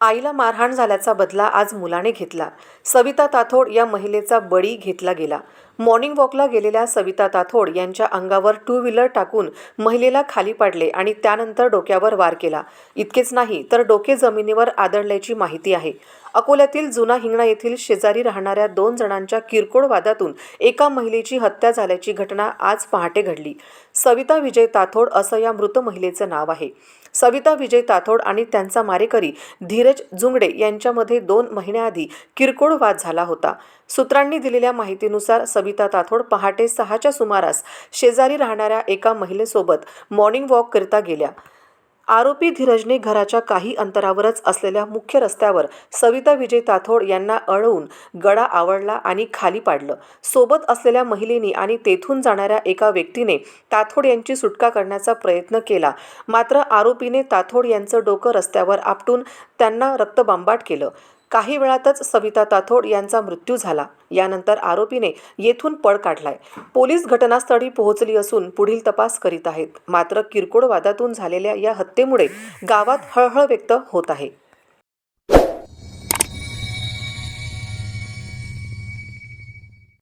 आईला मारहाण झाल्याचा बदला आज मुलाने घेतला. सविता ताथोड या महिलेचा बळी घेतला गेला. मॉर्निंग वॉकला गेलेल्या सविता ताथोड यांच्या अंगावर टू व्हीलर टाकून महिलेला खाली पाडले आणि त्यानंतर डोक्यावर वार केला. इतकेच नाही तर डोके जमिनीवर आदळल्याची माहिती आहे. अकोल्यातील जुना हिंगणा येथील शेजारी राहणाऱ्या दोन जणांच्या किरकोळ वादातून एका महिलेची हत्या झाल्याची घटना आज पहाटे घडली. सविता विजय ताथोड असं या मृत महिलेचं नाव आहे. सविता विजय ताथोड आणि त्यांचा मारेकरी धीरज जुंगडे यांच्यामध्ये दोन महिन्याआधी किरकोळ वाद झाला होता. सूत्रांनी दिलेल्या माहितीनुसार सविता ताथोड पहाटे सहाच्या सुमारास शेजारी राहणाऱ्या एका महिलेसोबत मॉर्निंग वॉक करता गेल्या. आरोपी धीरजने घराच्या काही अंतरावरच असलेल्या मुख्य रस्त्यावर सविता विजय ताथोड यांना अडवून गडा आवडला आणि खाली पाडलं. सोबत असलेल्या महिलेनी आणि तेथून जाणाऱ्या एका व्यक्तीने ताथोड यांची सुटका करण्याचा प्रयत्न केला. मात्र आरोपीने ताथोड यांचं डोकं रस्त्यावर आपटून त्यांना रक्तबांबाट केलं. काही वेळातच सविता ताथोड यांचा मृत्यू झाला. यानंतर आरोपीने येथून पळ काढलाय. पोलीस घटनास्थळी पोहोचली असून पुढील तपास करीत आहेत. मात्र किरकोळ वादातून झालेल्या या हत्येमुळे गावात हळहळ व्यक्त होत आहे.